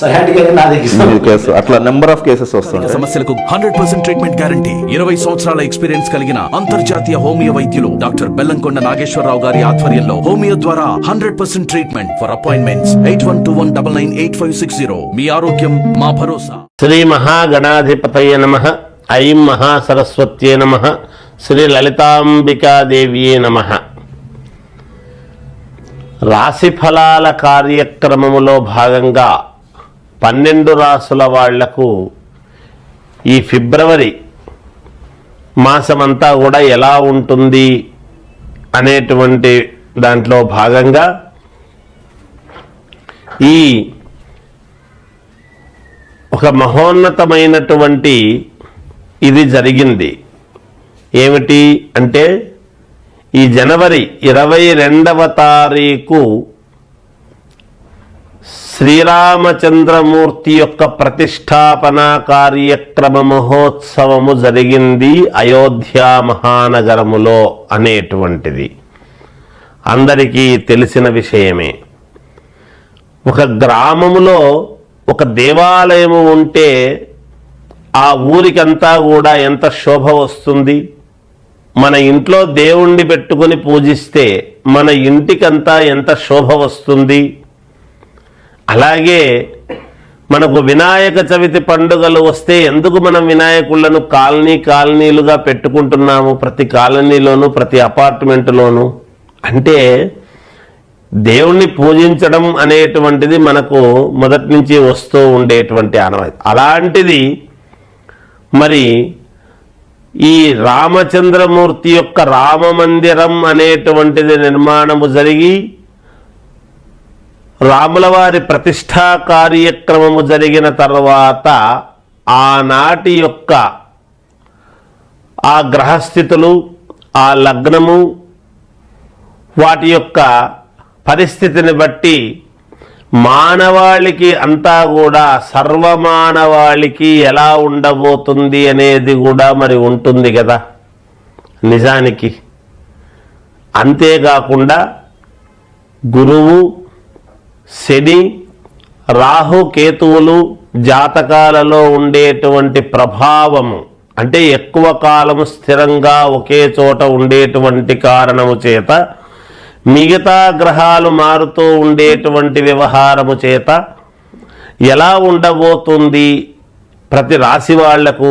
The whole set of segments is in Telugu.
సహాటిక్ అయితే నా దగ్గర కేసు అట్లా నెంబర్ ఆఫ్ కేసెస్ వస్తుంటాయి. సమస్యలకు హండ్రెడ్ పర్సెంట్ ట్రీట్మెంట్ గ్యారంటీ ఇరవై సంవత్సరాల ఎక్స్పీరియన్స్ కలిగిన అంతర్జాతీయ హోమియో వైద్యులు డాక్టర్ బెల్లంకొండ నాగేశ్వరరావు గారి ఆధ్వర్యంలో హోమియో ద్వారా hundred percent treatment for appointments eight one two one double nine eight five six zero మీ ఆరోగ్యం మా భరోసా. శ్రీ మహాగణాధిపతయ నమ. ఐం మహాసరస్వత్యే నమ. శ్రీ లలితాంబికాదేవ్యే నమ. రాశి ఫలాల కార్యక్రమములో భాగంగా పన్నెండు రాసుల వాళ్ళకు ఈ ఫిబ్రవరి మాసమంతా కూడా ఎలా ఉంటుంది అనేటువంటి దాంట్లో భాగంగా ఈ ఒక మహోన్నతమైనటువంటి ఇది జరిగింది. ఏమిటి అంటే ఈ జనవరి ఇరవై రెండవ తారీఖు శ్రీరామచంద్రమూర్తి యొక్క ప్రతిష్టాపన కార్యక్రమ మహోత్సవము జరిగింది అయోధ్య మహానగరములో అనేటువంటిది. అందరికీ తెలిసిన విషయమే. ఒక గ్రామములో ఒక దేవాలయము ఉంటే ఆ ఊరికంతా కూడా ఎంత శోభ వస్తుంది? మన ఇంట్లో దేవుణ్ణి పెట్టుకుని పూజిస్తే మన ఇంటికంతా ఎంత శోభ వస్తుంది? అలాగే మనకు వినాయక చవితి పండుగలు వస్తే ఎందుకు మనం వినాయకులను కాలనీ కాలనీలుగా పెట్టుకుంటున్నాము? ప్రతి కాలనీలోను ప్రతి అపార్ట్మెంట్లోను. అంటే దేవుణ్ణి పూజించడం అనేటువంటిది మనకు మొదటి నుంచి వస్తూ ఉండేటువంటి ఆనవాయితీ అలాంటిది మరి ఈ రామచంద్రమూర్తి యొక్క రామ మందిరం అనేటువంటిది నిర్మాణము జరిగి రాముల వారి ప్రతిష్టా కార్యక్రమము జరిగిన తర్వాత ఆనాటి యొక్క ఆ గ్రహస్థితులు ఆ లగ్నము వాటి యొక్క పరిస్థితిని బట్టి మానవాళికి అంతా కూడా సర్వమానవాళికి ఎలా ఉండబోతుంది అనేది కూడా మరి ఉంటుంది కదా. నిజానికి అంతేకాకుండా గురువు శని రాహు కేతువులు జాతకాలలో ఉండేటువంటి ప్రభావము అంటే ఎక్కువ కాలం స్థిరంగా ఒకే చోట ఉండేటువంటి కారణము చేత మిగతా గ్రహాలు మారుతూ ఉండేటువంటి వ్యవహారము చేత ఎలా ఉండబోతుంది ప్రతి రాశి వాళ్ళకు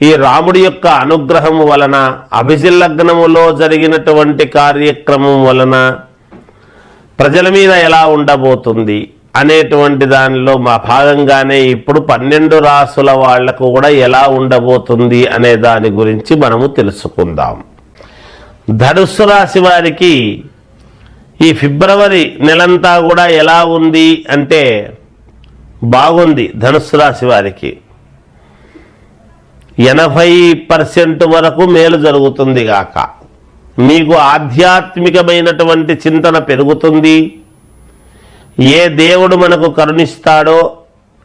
ఈ రాముడి యొక్క అనుగ్రహము వలన అభిజిల్లగ్నములో జరిగినటువంటి కార్యక్రమం వలన ప్రజల మీద ఎలా ఉండబోతుంది అనేటువంటి దానిలో మా భాగంగానే ఇప్పుడు పన్నెండు రాసుల వాళ్ళకు కూడా ఎలా ఉండబోతుంది అనే దాని గురించి మనము తెలుసుకుందాం. ధనుస్సు రాశి వారికి ఈ ఫిబ్రవరి నెలంతా కూడా ఎలా ఉంది అంటే బాగుంది ధనుస్సు రాశి వారికి. ఎనభై పర్సెంట్ వరకు మేలు జరుగుతుంది గాక. మీకు ఆధ్యాత్మికమైనటువంటి చింతన పెరుగుతుంది. ఏ దేవుడు మనకు కరుణిస్తాడో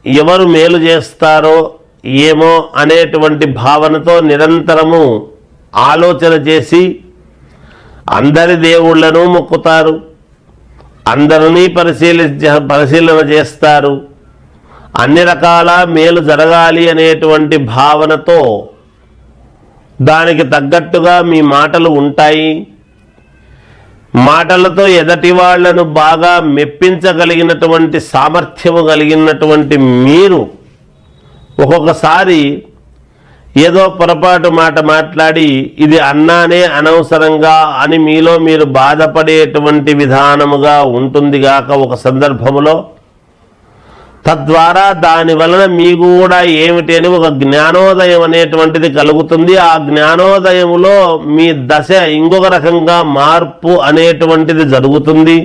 ఎవరు మేలు చేస్తారో ఏమో అనేటువంటి భావనతో నిరంతరము ఆలోచన చేసి అందరి దేవుళ్ళను మొక్కుతారు. అందరినీ పరిశీలి పరిశీలన చేస్తారు. అన్ని రకాల మేలు జరగాలి అనేటువంటి భావనతో దానికి తగ్గట్టుగా మీ మాటలు ఉంటాయి. మాటలతో ఎదటి వాళ్ళను బాగా మెప్పించగలిగినటువంటి సామర్థ్యము కలిగినటువంటి మీరు ఒక్కొక్కసారి ఏదో పొరపాటు మాట మాట్లాడి ఇది అన్నానే అనవసరంగా అని మీలో మీరు బాధపడేటువంటి విధానముగా ఉంటుంది గాక ఒక సందర్భములో. తద్వారా దాని వలన మీకు కూడా ఏమిటి అని ఒక జ్ఞానోదయం అనేటువంటిది కలుగుతుంది. ఆ జ్ఞానోదయములో మీ దశ ఇంకొక రకంగా మార్పు అనేటువంటిది జరుగుతుంది.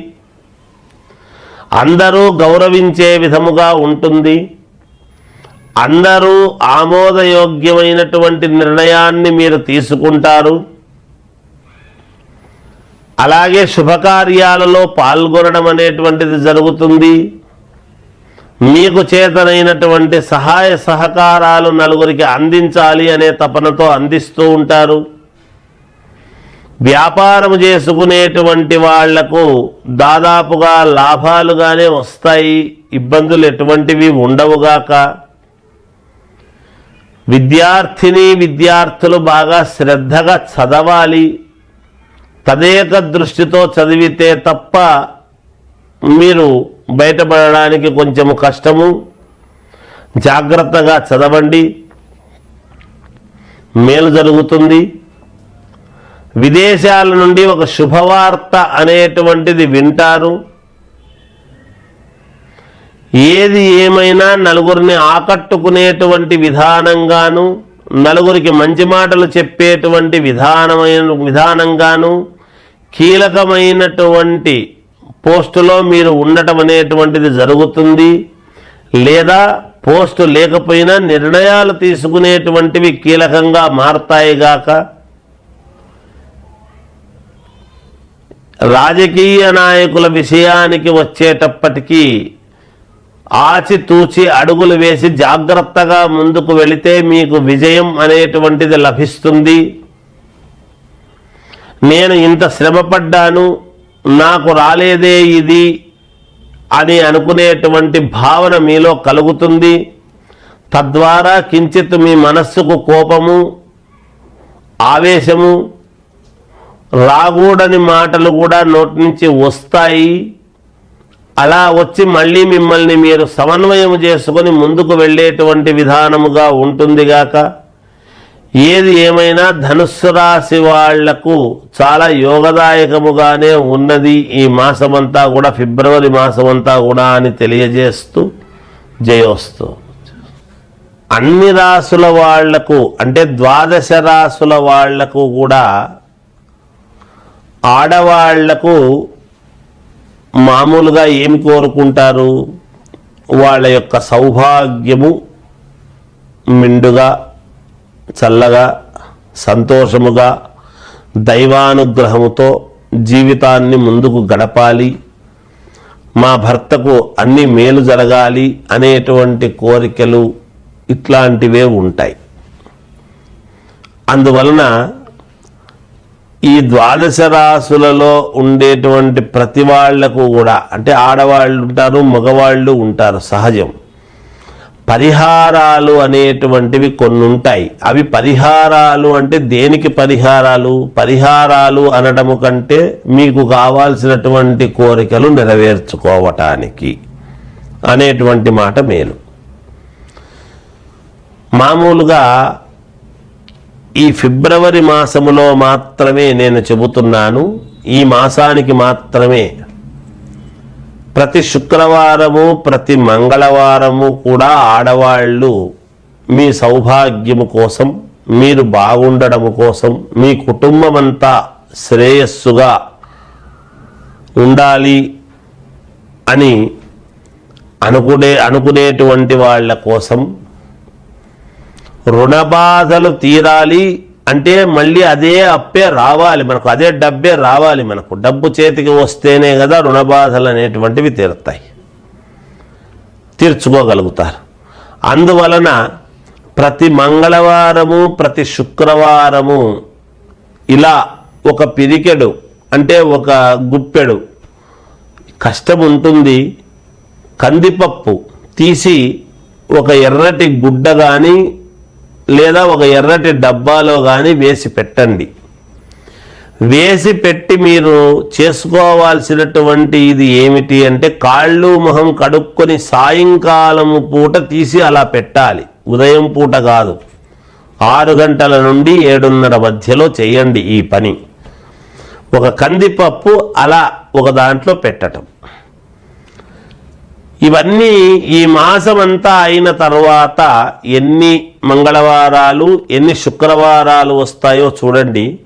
అందరూ గౌరవించే విధముగా ఉంటుంది. అందరూ ఆమోదయోగ్యమైనటువంటి నిర్ణయాన్ని మీరు తీసుకుంటారు. అలాగే శుభకార్యాలలో పాల్గొనడం అనేటువంటిది జరుగుతుంది. మీకు చేతనైనటువంటి సహాయ సహకారాలు నలుగురికి అందించాలి అనే తపనతో అందిస్తూ ఉంటారు. వ్యాపారం చేసుకునేటువంటి వాళ్ళకు దాదాపుగా లాభాలుగానే వస్తాయి. ఇబ్బందులు ఎటువంటివి ఉండవుగాక విద్యార్థిని విద్యార్థులు బాగా శ్రద్ధగా చదవాలి. తదేక దృష్టితో చదివితే తప్ప మీరు బయటపడడానికి కొంచెం కష్టము జాగ్రత్తగా చదవండి. మేలు జరుగుతుంది. విదేశాల నుండి ఒక శుభవార్త అనేటువంటిది వింటారు. ఏది ఏమైనా నలుగురిని ఆకట్టుకునేటువంటి విధానంగాను నలుగురికి మంచి మాటలు చెప్పేటువంటి విధానమైన విధానంగాను కీలకమైనటువంటి పోస్టులో మీరు ఉండటం అనేటువంటిది జరుగుతుంది. లేదా పోస్టు లేకపోయినా నిర్ణయాలు తీసుకునేటువంటివి కీలకంగా మారతాయిగాక రాజకీయ నాయకుల విషయానికి వచ్చేటప్పటికీ ఆచితూచి అడుగులు వేసి జాగ్రత్తగా ముందుకు వెళితే మీకు విజయం అనేటువంటిది లభిస్తుంది. నేను ఇంత శ్రమపడ్డాను. నాకు రాలేదే ఇది అని అనుకునేటువంటి భావన మీలో కలుగుతుంది. తద్వారా కించిత్ మీ మనస్సుకు కోపము ఆవేశము రాగూడని మాటలు కూడా నోటి నుంచి వస్తాయి. అలా వచ్చి మళ్ళీ మిమ్మల్ని మీరు సమన్వయం చేసుకొని ముందుకు వెళ్ళేటువంటి విధానముగా ఉంటుందిగాక ఏది ఏమైనా ధనుస్సు రాశి వాళ్ళకు చాలా యోగదాయకముగానే ఉన్నది ఈ మాసమంతా కూడా ఫిబ్రవరి మాసమంతా కూడా అని తెలియజేస్తూ జయోస్తు. అన్ని రాసుల వాళ్ళకు అంటే ద్వాదశ రాసుల వాళ్ళకు కూడా ఆడవాళ్ళకు మామూలుగా ఏమి కోరుకుంటారు? వాళ్ళ యొక్క సౌభాగ్యము మిండుగా చల్లగా సంతోషముగా దైవానుగ్రహముతో జీవితాన్ని ముందుకు గడపాలి. మా భర్తకు అన్ని మేలు జరగాలి అనేటువంటి కోరికలు ఇట్లాంటివే ఉంటాయి. అందువలన ఈ ద్వాదశ రాసులలో ఉండేటువంటి ప్రతి వాళ్ళకు కూడా అంటే ఆడవాళ్ళు ఉంటారు మగవాళ్ళు ఉంటారు సహజం. పరిహారాలు అనేటువంటివి కొన్ని ఉంటాయి అవి పరిహారాలు అంటే దేనికి పరిహారాలు? పరిహారాలు అనడము కంటే మీకు కావాల్సినటువంటి కోరికలు నెరవేర్చుకోవటానికి అనేటువంటి మాట మేలు. మామూలుగా ఈ ఫిబ్రవరి మాసములో మాత్రమే నేను చెబుతున్నాను. ఈ మాసానికి మాత్రమే ప్రతి శుక్రవారము ప్రతి మంగళవారము కూడా ఆడవాళ్ళు మీ సౌభాగ్యము కోసం మీరు బాగుండడము కోసం మీ కుటుంబం అంతా శ్రేయస్సుగా ఉండాలి అని అనుకునే అనుకునేటువంటి వాళ్ళ కోసం రుణ బాధలు తీరాలి అంటే మళ్ళీ అదే అప్పే రావాలి మనకు అదే డబ్బే రావాలి మనకు. డబ్బు చేతికి వస్తేనే కదా రుణ బాధలు అనేటువంటివి తీరుతాయి. తీర్చుకోగలుగుతారు. అందువలన ప్రతి మంగళవారము ప్రతి శుక్రవారము ఇలా ఒక పిరికెడు అంటే ఒక గుప్పెడు కష్టం ఉంటుంది కందిపప్పు తీసి ఒక ఎర్రటి గుడ్డ కానీ లేదా ఒక ఎర్రటి డబ్బాలో కానీ వేసి పెట్టండి. వేసి పెట్టి మీరు చేసుకోవాల్సినటువంటి ఇది ఏమిటి అంటే కాళ్ళు మొహం కడుక్కొని సాయంకాలము పూట తీసి అలా పెట్టాలి. ఉదయం పూట కాదు. ఆరు గంటల నుండి ఏడున్నర మధ్యలో చేయండి ఈ పని. ఒక కందిపప్పు అలా ఒక దాంట్లో పెట్టడం ఇవన్నీ ఈ మాసమంతా అయిన తర్వాత ఎన్ని మంగళవారాలు ఎన్ని శుక్రవారాలు వస్తాయో చూడండి.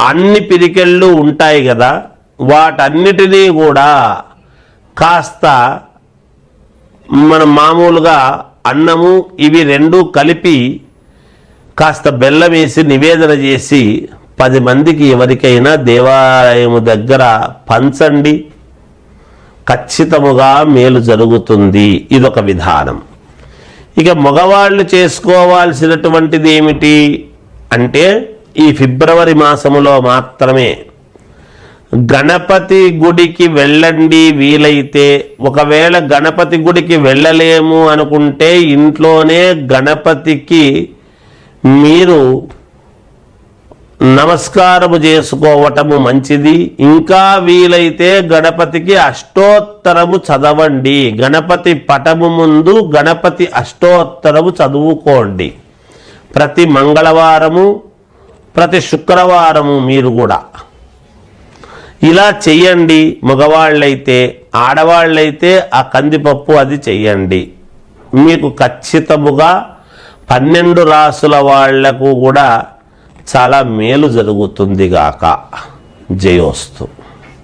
అన్ని పిరికెళ్ళు ఉంటాయి కదా. వాటన్నిటినీ కూడా కాస్త మనం మామూలుగా అన్నము ఇవి రెండు కలిపి కాస్త బెల్లం వేసి నివేదన చేసి పది మందికి ఎవరికైనా దేవాలయము దగ్గర పంచండి. ఖచ్చితముగా మేలు జరుగుతుంది. ఇదొక విధానం. ఇక మగవాళ్ళు చేసుకోవాల్సినటువంటిది ఏమిటి? అంటే ఈ ఫిబ్రవరి మాసములో మాత్రమే. గణపతి గుడికి వెళ్ళండి వీలైతే. ఒకవేళ గణపతి గుడికి వెళ్ళలేము అనుకుంటే ఇంట్లోనే గణపతికి మీరు నమస్కారము చేసుకోవటము మంచిది. ఇంకా వీలైతే గణపతికి అష్టోత్తరము చదవండి. గణపతి పటము ముందు గణపతి అష్టోత్తరము చదువుకోండి. ప్రతి మంగళవారము ప్రతి శుక్రవారము మీరు కూడా. ఇలా చెయ్యండి. మగవాళ్ళైతే ఆడవాళ్ళైతే ఆ కందిపప్పు అది చెయ్యండి. మీకు ఖచ్చితముగా పన్నెండు రాసుల వాళ్ళకు కూడా చాలా మేలు జరుగుతుంది గాక జయోస్తు.